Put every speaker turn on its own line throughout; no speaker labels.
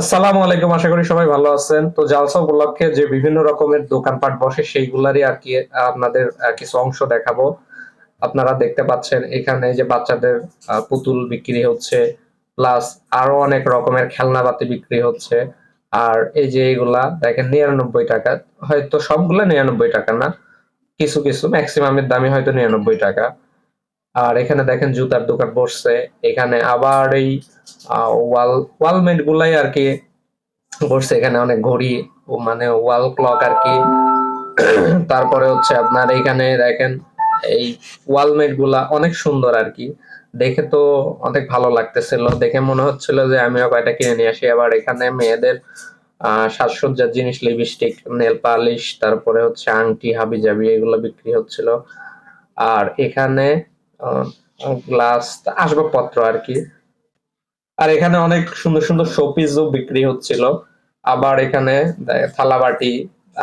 আসসালামু আলাইকুম, আশা করি সবাই ভালো আছেন। তো জালসা উপলক্ষে যে বিভিন্ন রকমের দোকানপাট বসে, সেইগুলারই আর কি, আপনাদের কিছু অংশ দেখাবো। আপনারা দেখতে পাচ্ছেন এখানে যে বাচ্চাদের পুতুল বিক্রি হচ্ছে, প্লাস আরও অনেক রকমের খেলনাপাতি বিক্রি হচ্ছে। আর এই যে এগুলা, দেখেন নিরানব্বই টাকা, হয়তো সবগুলা নিরানব্বই টাকা না, কিছু কিছু, ম্যাক্সিমামের দামই হয়তো নিরানব্বই টাকা। আর এখানে দেখেন জুতার দোকান বসছে, এখানে আবার এই ওয়াল ওয়ালমেট গুলাই আর কি বসছে এখানে অনেক ঘড়ি ও মানে ওয়াল ক্লক আর কি। তারপরে হচ্ছে আপনার এখানে দেখেন, এই ওয়ালমেটগুলা অনেক সুন্দর আর কি। দেখে তো অনেক ভালো লাগতেছিল। দেখে মনে হচ্ছিল যে আমিও কয়টা কিনে নিয়ে আসি। আবার এখানে মেয়েদের সাজসজ্জার জিনিস লিপস্টিক নেল পালিশ তারপরে হচ্ছে আংটি, হাবি জাবি, এগুলো বিক্রি হচ্ছিল। আর এখানে গ্লাস আসবাবপত্র আর কি। আর এখানে অনেক সুন্দর সুন্দর শোপিসও বিক্রি হচ্ছিল। আবার এখানে থালাবাটি,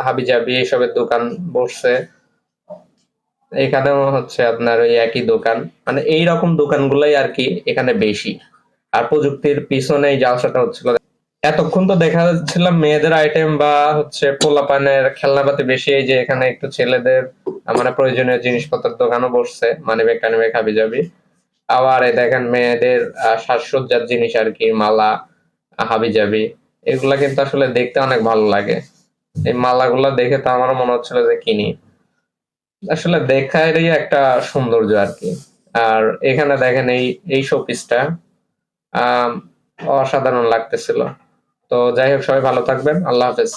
হাবিজাবি এসবের দোকান বসছে। এখানেও হচ্ছে আপনার ওই একই দোকান। মানে এই রকম দোকানগুলোই আর কি এখানে বেশি। আর প্রযুক্তির পিছনে জালসাটা হচ্ছিল। এতক্ষণ তো দেখা যাচ্ছিল মেয়েদের আইটেম বা হচ্ছে পোলাপানের খেলনাপাতি বেশি। এই যে এখানে একটু ছেলেদের মানে প্রয়োজনীয় জিনিসপত্রের দোকানও বসছে। মানে বেকানি বেক হাবি যাবি আবার দেখেন মেয়েদের সাজসজ্জার জিনিস আর কি, মালা হাবি যাবি এগুলা কিন্তু আসলে দেখতে অনেক ভালো লাগে। এই মালাগুলা দেখে তো আমারও মনে হচ্ছিল যে কিনি। আসলে দেখারই একটা সৌন্দর্য আর কি। আর এখানে দেখেন এই এই শোপিসটা অসাধারণ লাগতেছিল। তো যাই হোক, সবাই ভালো থাকবেন। আল্লাহ হাফেজ।